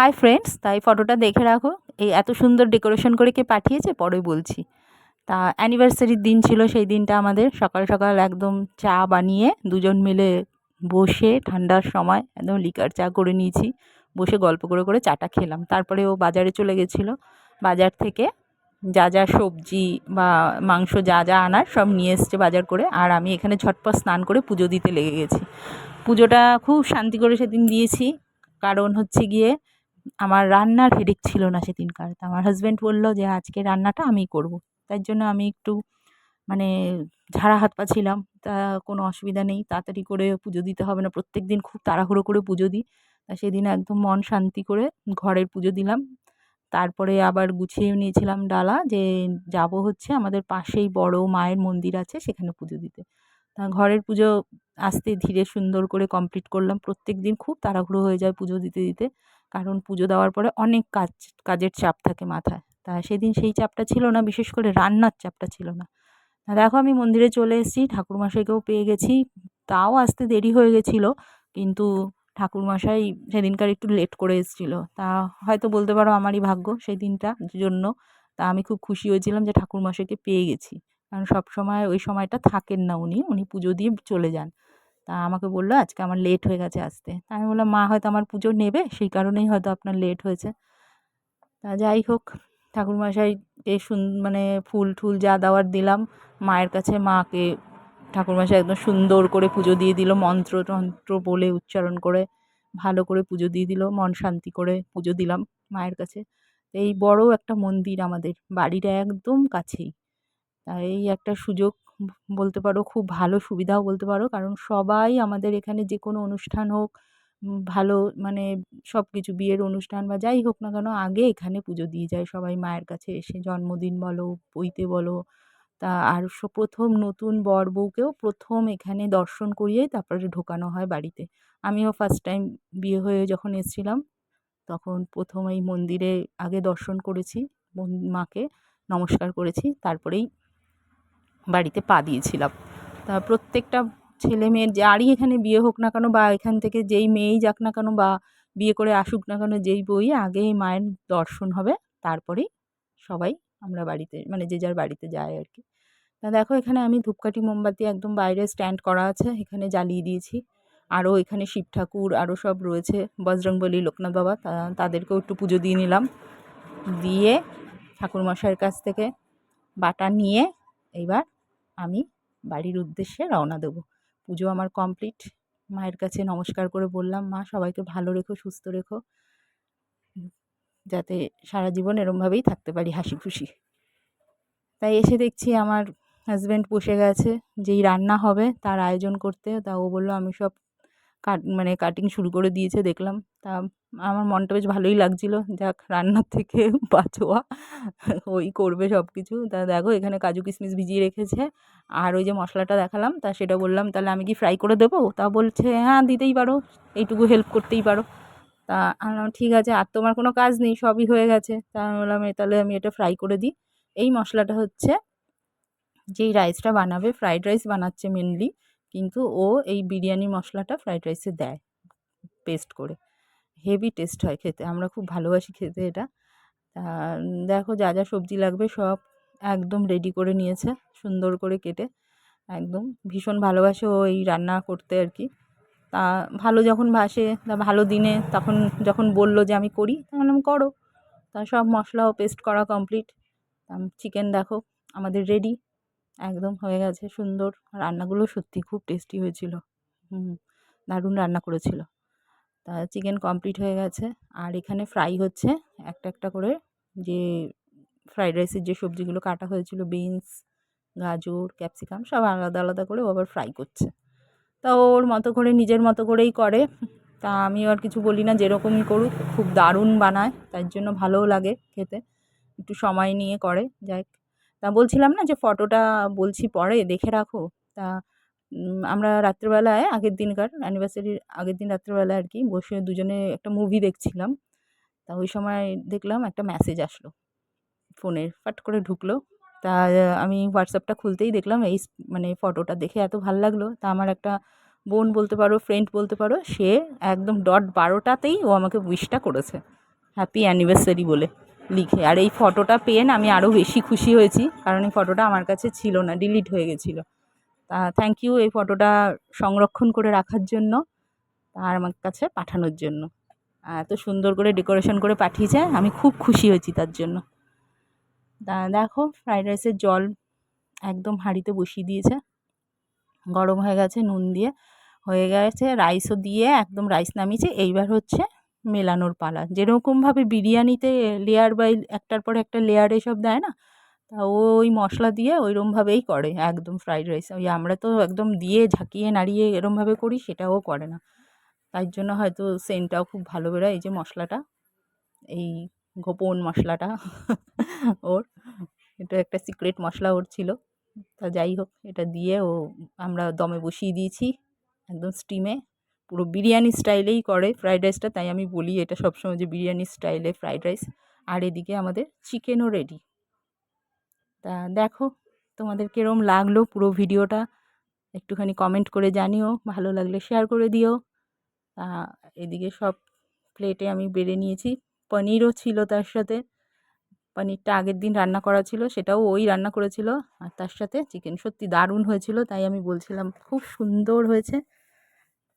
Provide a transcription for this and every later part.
Hi friends তাই ফটোটা দেখে রাখো। এই এত সুন্দর ডেকোরেশন করে কে পাঠিয়েছে, পরে বলছি। তা অ্যানিভার্সারির দিন ছিল, সেই দিনটা আমাদের সকাল সকাল একদম চা বানিয়ে দুজন মিলে বসে ঠান্ডার সময় একদম লিকার চা করে নিয়েছি। বসে গল্প করে করে চাটা খেলাম। তারপরে ও বাজারে চলে গেছিল। বাজার থেকে যা যা সবজি বা মাংস যা যা আনার সব নিয়ে এসছে বাজার করে। আর আমি এখানে ঝটপট স্নান করে পুজো দিতে লেগে গেছি। পুজোটা খুব শান্তি করে সেদিন দিয়েছি। কারণ হচ্ছে গিয়ে আমার রান্নার হেডেক ছিল না সেদিনকার। তা আমার হাজব্যান্ড বলল যে, আজকে রান্নাটা আমিই করব। তার জন্য আমি একটু মানে ঝাড়া হাত পা ছিলাম। তা কোনো অসুবিধা নেই, তাড়াতাড়ি করে পুজো দিতে হবে না। প্রত্যেক দিন খুব তাড়াহুড়ো করে পুজো দিই। তা সেদিন একদম মন শান্তি করে ঘরের পুজো দিলাম। তারপরে আবার গুছিয়ে নিয়েছিলাম ডালা যে, যাব হচ্ছে আমাদের পাশেই বড় মায়ের মন্দির আছে, সেখানে পুজো দিতে। তা ঘরের পুজো আস্তে ধীরে সুন্দর করে কমপ্লিট করলাম। প্রত্যেক দিন খুব তাড়াহুড়ো হয়ে যায় পুজো দিতে দিতে। কারণ পুজো দেওয়ার পরে অনেক কাজ, কাজের চাপ থাকে মাথায়। তা সেদিন সেই চাপটা ছিল না, বিশেষ করে রান্নার চাপটা ছিল না। দেখো আমি মন্দিরে চলে এসেছি, ঠাকুরমশাইকেও পেয়ে গেছি। তাও আসতে দেরি হয়ে গেছিল, কিন্তু ঠাকুরমশাই সেদিনকার একটু লেট করে এসেছিল। তা হয়তো বলতে পারো আমারই ভাগ্য সেই দিনটা জন্য। তা আমি খুব খুশি হয়েছিলাম যে ঠাকুরমশাইকে পেয়ে গেছি। কারণ সব সময় ওই সময়টা থাকেন না উনি উনি পুজো দিয়ে চলে যান। তা আমাকে বলল, আজকে আমার লেট হয়ে গেছে আসতে। তা আমি বললাম, মা হয়তো আমার পুজো নেবে, সেই কারণেই হয়তো আপনার লেট হয়েছে। তা যাই হোক, ঠাকুরমশাই ঠাকুরমশাইকে সুন মানে ফুল টুল যা দেওয়ার দিলাম। মায়ের কাছে মাকে, ঠাকুরমশাই একদম সুন্দর করে পুজো দিয়ে দিল, মন্ত্র তন্ত্র বলে উচ্চারণ করে ভালো করে পুজো দিয়ে দিল, মন শান্তি করে পুজো দিলাম মায়ের কাছে। এই বড় একটা মন্দির আমাদের বাড়ির একদম কাছেই। তাই এই একটা সুযোগ বলতে পারো খুব ভালো সুবিধাও বলতে পারো। কারণ সবাই আমাদের এখানে যে কোনো অনুষ্ঠান হোক ভালো মানে সব কিছু বিয়ের অনুষ্ঠান বা যাই হোক না কেন আগে এখানে পুজো দিয়ে যায়। সবাই মায়ের কাছে এসে জন্মদিন বলো পৈতে বলো, তা আর প্রথম নতুন বর বউকেও প্রথম এখানে দর্শন করিয়েই তারপরে ঢোকানো হয় বাড়িতে। আমিও ফার্স্ট টাইম বিয়ে হয়ে যখন এসেছিলাম, তখন প্রথম এই মন্দিরে আগে দর্শন করেছি মাকে নমস্কার করেছি, তারপরেই বাড়িতে পা দিয়েছিলাম। তা প্রত্যেকটা ছেলে মেয়ের যারই এখানে বিয়ে হোক না কেন বা এখান থেকে যেই মেয়েই যাক না কেন বা বিয়ে করে আসুক না কেন যেই বই আগে মায়ের দর্শন হবে। তারপরেই সবাই আমরা বাড়িতে মানে যে যার বাড়িতে যায় আর কি। তা দেখো এখানে আমি ধূপকাঠি, মোমবাতি একদম বাইরে স্ট্যান্ড করা আছে, এখানে জ্বালিয়ে দিয়েছি। আরও এখানে শিব ঠাকুর, আরও সব রয়েছে। বজরংবলী, লোকনাথ বাবা তাদেরকেও একটু পুজো দিয়ে নিলাম। দিয়ে ঠাকুরমশাইয়ের কাছ থেকে বাটা নিয়ে এইবার আমি বাড়ির উদ্দেশ্যে রওনা দেবো। পুজো আমার কমপ্লিট মায়ের কাছে নমস্কার করে বললাম, মা, সবাইকে ভালো রেখো, সুস্থ রেখো। যাতে সারা জীবন এরমভাবেই থাকতে পারি, হাসি খুশি। তাই এসে দেখছি আমার হাজব্যান্ড বসে গেছে। যেই রান্না হবে তার আয়োজন করতে। তা ও বলল, আমি সব কাট মানে কাটিং শুরু করে দিয়েছে, দেখলাম। তা আমার মনটা বেশ ভালোই লাগছিল। যাক, রান্নার থেকে বাঁচোয়া, ওই করবে সব কিছু তা দেখো, এখানে কাজু কিশমিশ ভিজিয়ে রেখেছে। আর ওই যে মশলাটা দেখালাম, তা সেটা বললাম, তাহলে আমি কি ফ্রাই করে দেবো? তা বলছে হ্যাঁ দিতেই পারো, এইটুকু হেল্প করতেই পারো। তা আমি ঠিক আছে, আর তোমার কোনো কাজ নেই, সবই হয়ে গেছে। তা আমি বললাম তাহলে আমি এটা ফ্রাই করে দিই। এই মশলাটা হচ্ছে, যেই রাইসটা বানাবে ফ্রাইড রাইস বানাচ্ছে মেনলি কিন্তু ও এই বিরিয়ানি মশলাটা ফ্রাইড রাইসে দেয় পেস্ট করে। হেভি টেস্ট হয় খেতে। আমরা খুব ভালোবাসি খেতে এটা। দেখো যা যা সবজি লাগবে সব একদম রেডি করে নিয়েছে, সুন্দর করে কেটে। একদম ভীষণ ভালোবাসে ও এই রান্না করতে আর কি। তা, ভালো যখন ভাসে, তা ভালো দিনে তখন যখন বলল যে আমি করি বললাম, করো। তা সব মশলাও পেস্ট করা কমপ্লিট চিকেন দেখো, আমাদের রেডি একদম হয়ে গেছে সুন্দর। রান্নাগুলো সত্যি খুব টেস্টি হয়েছিল। হুম, দারুণ রান্না করেছিল। চিকেন কমপ্লিট হয়ে গেছে। আর এখানে ফ্রাই হচ্ছে, একটা একটা করে যে ফ্রাইড রাইসের যে সবজিগুলো কাটা হয়েছিল বিনস গাজর ক্যাপসিকাম সব আলাদা আলাদা করে ও আবার ফ্রাই করছে। তা ওর মতো করে, নিজের মতো করেই করে। তা আমি আর কিছু বলি না, যেরকমই করুক, খুব দারুণ বানায় তার জন্য ভালোও লাগে খেতে। একটু সময় নিয়ে করে, যাই। তা বলছিলাম না যে ফটোটা বলছি পরে, দেখে রাখো। তা আমরা রাত্রেবেলায়, আগের দিনকার অ্যানিভার্সারির আগের দিন রাত্রেবেলায় আর কি, বসে দুজনে একটা মুভি দেখছিলাম। তা ওই সময় দেখলাম একটা মেসেজ আসলো। ফোনের ফাট করে ঢুকলো। তা, আমি হোয়াটসঅ্যাপটা খুলতেই দেখলাম এই মানে ফটোটা দেখে এত ভালো লাগল। তা আমার একটা বোন বলতে পারো ফ্রেন্ড বলতে পারো, সে একদম ডট বারোটাতেই ও আমাকে উইশটা করেছে। হ্যাপি অ্যানিভার্সারি বলে লিখে। আর এই ফটোটা পেয়ে আমি আরও বেশি খুশি হয়েছি। কারণ এই ফটোটা আমার কাছে ছিল না ডিলিট হয়ে গেছিল। তা থ্যাংক ইউ এই ফটোটা সংরক্ষণ করে রাখার জন্য আর আমার কাছে পাঠানোর জন্য। এত সুন্দর করে ডেকোরেশন করে পাঠিয়েছে, আমি খুব খুশি হয়েছি তার জন্য। তা দেখো ফ্রাইড রাইসের জল একদম হাঁড়িতে বসিয়ে দিয়েছে। গরম হয়ে গেছে, নুন দিয়ে। হয়ে গেছে রাইসও দিয়ে একদম রাইস নামিয়েছে। এইবার হচ্ছে মেলানোর পালা। যেরকমভাবে বিরিয়ানিতে লেয়ার বাই একটার পর একটা লেয়ার এসব দেয় না তা ওই মশলা দিয়ে ওইরমভাবেই করে, একদম ফ্রাইড রাইস ওই আমরা তো একদম দিয়ে ঝাঁকিয়ে নাড়িয়ে এরমভাবে করি, সেটাও করে না। তাই জন্য হয়তো সেন্টটাও খুব ভালো বেরোয়, এই যে মশলাটা, এই গোপন মশলাটা ওর। এটা একটা সিক্রেট মশলা ওর ছিল। তা যাই হোক, এটা দিয়ে ও আমরা দমে বসিয়ে দিয়েছি, একদম স্টিমে পুরো বিরিয়ানি স্টাইলেই করে ফ্রাইড রাইসটা তাই আমি বলি এটা সবসময় যে বিরিয়ানি স্টাইলে ফ্রাইড রাইস আর এদিকে আমাদের চিকেনও রেডি তা দেখো তোমাদের কীরম লাগল পুরো ভিডিওটা। একটুখানি কমেন্ট করে জানিও, ভালো লাগলে শেয়ার করে দিও। তা এদিকে সব প্লেটে আমি বেড়ে নিয়েছি। পনিরও ছিল তার সাথে। পনিরটা আগের দিন রান্না করা ছিল, সেটাও ওই রান্না করেছিল। আর তার সাথে চিকেন সত্যি দারুণ হয়েছিল, তাই আমি বলছিলাম খুব সুন্দর হয়েছে।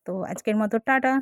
তো আজকের মতো টাটা।